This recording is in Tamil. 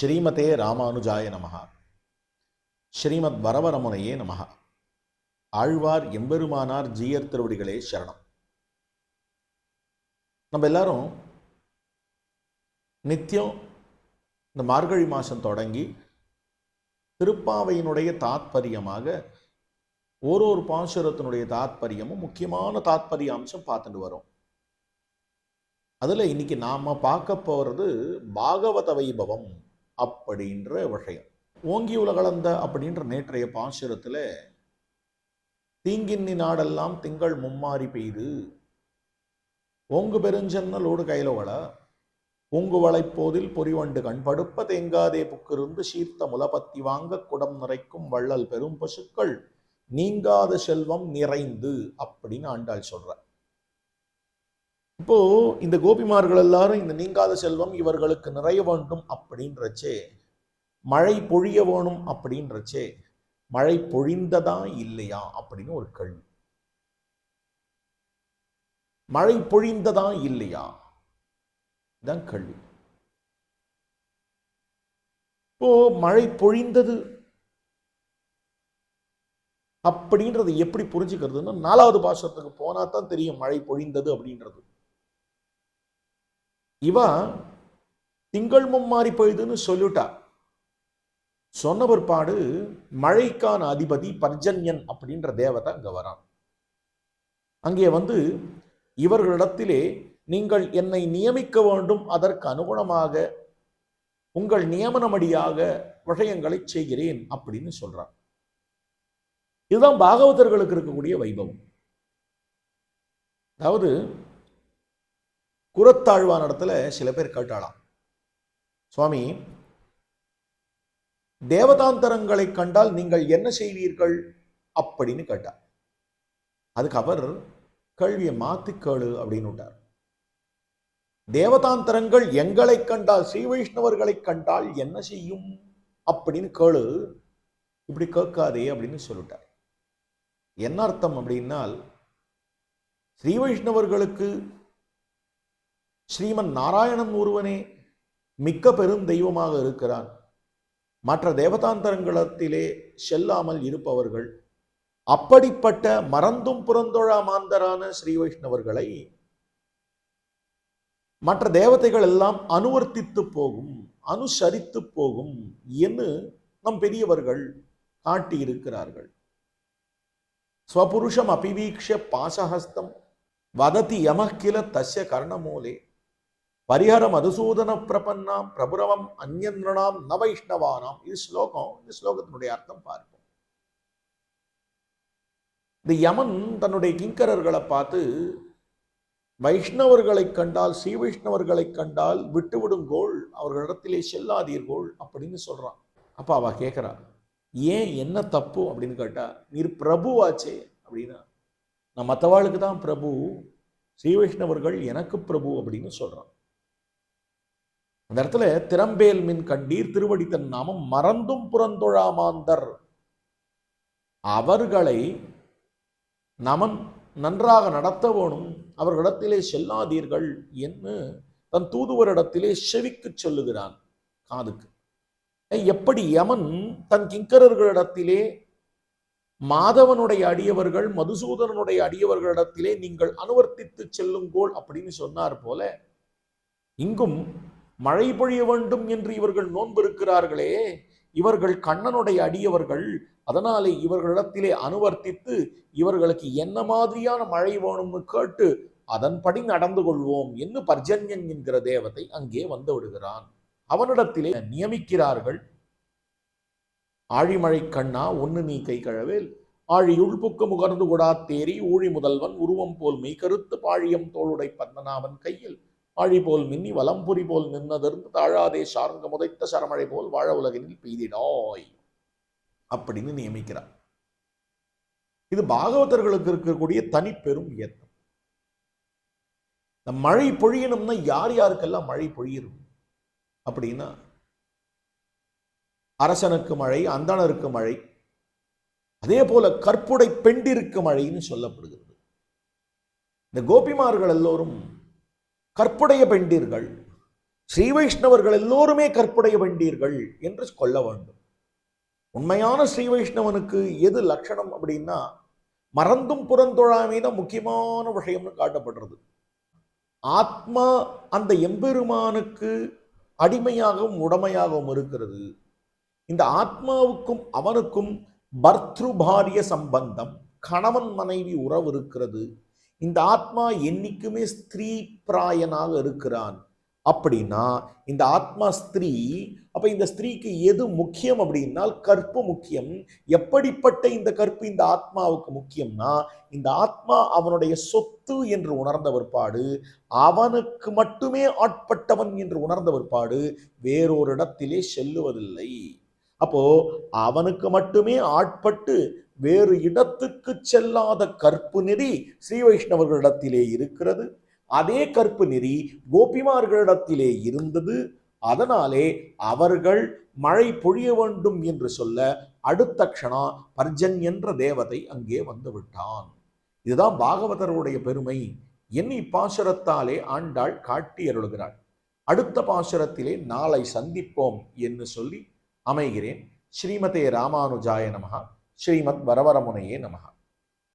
ஸ்ரீமதே ராமானுஜாய நமஹா. ஸ்ரீமத் வரவரமுனையே நமஹா. ஆழ்வார் எம்பெருமானார் ஜீயர் திருவடிகளே சரணம். நம்ம எல்லாரும் நித்தியம் இந்த மார்கழி மாதம் தொடங்கி திருப்பாவையினுடைய தாத்பரியமாக ஒரு ஒரு பாசுரத்தினுடைய தாத்பரியமும் முக்கியமான தாத்பரிய அம்சம் பார்த்துட்டு வரோம். அதில் இன்னைக்கு நாம் பார்க்க போகிறது பாகவத வைபவம். அப்படின்ற விஷயம். ஓங்கி உலகளந்த அப்படின்ற நேற்றைய பாசுரத்தில் தீங்கின்னி நாடெல்லாம் திங்கள் மும்மாறி பெய்து ஓங்கு பெருஞ்சன்னலோடு கைலவள பொங்கு வளைப்போதில் பொறிவண்டு கண்படுப்ப தேங்காதே புக்கிருந்து சீர்த்த முலபத்தி வாங்க குடம் நிறைக்கும் வள்ளல் பெரும் பசுக்கள் நீங்காத செல்வம் நிறைந்து அப்படின்னு ஆண்டாள் சொல்ற. இப்போ இந்த கோபிமார்கள் எல்லாரும் இந்த நீங்காத செல்வம் இவர்களுக்கு நிறைய வேண்டும் அப்படின்றச்சே. மழை பொழிய வேணும் அப்படின்றச்சே. மழை பொழிந்ததா இல்லையா அப்படின்னு ஒரு கேள்வி. மழை பொழிந்ததா இல்லையா? தான் கேள்வி. இப்போ மழை பொழிந்தது அப்படின்றது எப்படி புரிஞ்சுக்கிறதுன்னா நாலாவது பாஷத்துக்கு போனா தான் தெரியும் மழை பொழிந்தது அப்படின்றது. இவன் திங்கள் மும்மாறி பொழுதுன்னு சொல்லிட்டா. சொன்ன பிற்பாடு மழைக்கான அதிபதி பர்ஜன்யன் அப்படின்ற தேவதை அங்க வரான். அங்கே வந்து இவர்களிடத்திலே நீங்கள் என்னை நியமிக்க வேண்டும் அதற்கு அனுகுணமாக உங்கள் நியமனமடியாக விஷயங்களை செய்கிறேன் அப்படின்னு சொல்றான். இதுதான் பாகவதர்களுக்கு இருக்கக்கூடிய வைபவம். அதாவது குரத்தாழ்வான இடத்துல சில பேர் கேட்டாளாம் சுவாமி தேவதாந்தரங்களை கண்டால் நீங்கள் என்ன செய்வீர்கள்? அப்படின்னு கேட்டார். அதுக்கு அவர் கேள்வியை மாத்தி கேளு அப்படின்னு விட்டார். தேவதாந்தரங்கள் எங்களை கண்டால் ஸ்ரீ வைஷ்ணவர்களை கண்டால் என்ன செய்யும்? அப்படின்னு கேளு. இப்படி கேட்காதே அப்படின்னு சொல்லிட்டார். என்ன அர்த்தம் அப்படின்னால் ஸ்ரீ வைஷ்ணவர்களுக்கு ஸ்ரீமன் நாராயணன் ஒருவனே மிக்க பெரும் தெய்வமாக இருக்கிறான். மற்ற தேவதாந்தரங்களத்திலே செல்லாமல் இருப்பவர்கள் அப்படிப்பட்ட மறந்தும் புறந்தொழா மாந்தரான ஸ்ரீ வைஷ்ணவர்களை மற்ற தேவதைகள் எல்லாம் அனுவர்த்தித்து போகும் அனுசரித்து போகும் என்று நம் பெரியவர்கள் காட்டியிருக்கிறார்கள். ஸ்வபுருஷம் அபிவீக்ஷ பாசஹஸ்தம் வததி யமக்கில தஸ்ய கர்ணமூலே. பரிஹர மதுசூதன பிரபன்னாம் பிரபுரவம் அந்யன்றாம் ந வைஷ்ணவானாம். இது ஸ்லோகம். இந்த ஸ்லோகத்தினுடைய அர்த்தம் பார்ப்போம். இந்த யமன் தன்னுடைய கிங்கரர்களை பார்த்து வைஷ்ணவர்களை கண்டால் ஸ்ரீ வைஷ்ணவர்களை கண்டால் விட்டுவிடுங்கோள் அவர்களிடத்திலே செல்லாதீர்கோள் அப்படின்னு சொல்றான். அப்ப அவ கேட்கிறா ஏன் என்ன தப்பு? அப்படின்னு கேட்டா நீர் பிரபுவாச்சே அப்படின்னா நான் மற்றவாளுக்கு தான் பிரபு ஸ்ரீ வைஷ்ணவர்கள் எனக்கு பிரபு அப்படின்னு சொல்றான். அந்த இடத்துல திறம்பேல் மின் கண்டீர் திருவடி தன் நாமம் மறந்தும் புறந்தொழாமாந்தர். அவர்களை நமன் நன்றாக நடத்த வேணும் அவர்களிடத்திலே செல்லாதீர்கள் என்று தன் தூதுவரிடத்திலே செவிக்கு சொல்லுகிறான் காதுக்கு. எப்படி யமன் தன் கிங்கரர்களிடத்திலே மாதவனுடைய அடியவர்கள் மதுசூதனனுடைய அடியவர்களிடத்திலே நீங்கள் அனுவர்த்தித்து செல்லுங்கோள் அப்படின்னு சொன்னார் போல இங்கும் மழை பொழிய வேண்டும் என்று இவர்கள் நோன்பு இருக்கிறார்களே இவர்கள் கண்ணனுடைய அடியவர்கள். அதனாலே இவர்களிடத்திலே அனுவர்த்தித்து இவர்களுக்கு என்ன மாதிரியான மழை வேணும்னு கேட்டு அதன்படி நடந்து கொள்வோம் என்று பர்ஜன்யன் என்கிற தேவதை அங்கே வந்து விடுகிறான். அவனிடத்திலே நியமிக்கிறார்கள். ஆழிமழை கண்ணா ஒன்னு நீ கை கழவேல். ஆழியுள் புக்கு முகர்ந்து கொடா தேரி ஊழி முதல்வன் உருவம் போல் மெய் கருத்து பாழியம் தோளுடை பத்மநாபன் கையில். ஆழி போல் மின்னி வலம்புரி போல் நின்னதிருந்து தாழாதே சாரங்க முதைத்த சரமழை போல் வாழ உலகினில் பெய்திடாய் அப்படின்னு நியமிக்கிறார். இது பாகவதர்களுக்கு இருக்கக்கூடிய தனி பெரும் இந்த மழை பொழியணும்னா யார் யாருக்கெல்லாம் மழை பொழியணும் அப்படின்னா அரசனுக்கு மழை அந்தணருக்கு மழை அதே போல கற்புடை பெண்டிருக்கு மழைன்னு சொல்லப்படுகிறது. இந்த கோபிமார்கள் எல்லோரும் கற்புடைய பெண்டீர்கள். ஸ்ரீ வைஷ்ணவர்கள் எல்லோருமே கற்புடைய பெண்டீர்கள் என்று சொல்ல வேண்டும். உண்மையான ஸ்ரீ வைஷ்ணவனுக்கு எது லட்சணம் அப்படின்னா மறந்தும் புறந்தொழாமை தான் முக்கியமான விஷயம்னு காட்டப்படுறது. ஆத்மா அந்த எம்பெருமானுக்கு அடிமையாகவும் உடமையாகவும் இருக்கிறது. இந்த ஆத்மாவுக்கும் அவனுக்கும் பர்த்ருபாரிய சம்பந்தம் கணவன் மனைவி உறவு இருக்கிறது. இந்த ஆத்மா என்னைக்குமே ஸ்திரீ பிராயனாக இருக்கிறான். அப்படின்னா இந்த ஆத்மா ஸ்திரீ அப்ப இந்த ஸ்திரீக்கு எது முக்கியம் அப்படின்னால் கற்பு முக்கியம். எப்படிப்பட்ட இந்த கற்பு இந்த ஆத்மாவுக்கு முக்கியம்னா இந்த ஆத்மா அவனுடைய சொத்து என்று உணர்ந்த பிற்பாடு அவனுக்கு மட்டுமே ஆட்பட்டவன் என்று உணர்ந்த பிற்பாடு வேறொரு இடத்திலே செல்லுவதில்லை. அப்போ அவனுக்கு மட்டுமே ஆட்பட்டு வேறு இடத்துக்கு செல்லாத கற்பு நெறி ஸ்ரீ வைஷ்ணவர்களிடத்திலே இருக்கிறது. அதே கற்பு நெறி கோபிமார்களிடத்திலே இருந்தது. அதனாலே அவர்கள் மழை பொழிய வேண்டும் என்று சொல்ல அடுத்த க்ஷணா பர்ஜன் என்ற தேவதை அங்கே வந்து விட்டான் இதுதான் பாகவதருடைய பெருமை. என் இப்பாசுரத்தாலே ஆண்டாள் காட்டி அருளுகிறாள் அடுத்த பாசுரத்திலே நாளை சந்திப்போம் என்று சொல்லி அமைகிறேன். ஸ்ரீமதே ராமானுஜாய நமகா ஸ்ரீமத் வரவரமுனையே நமகா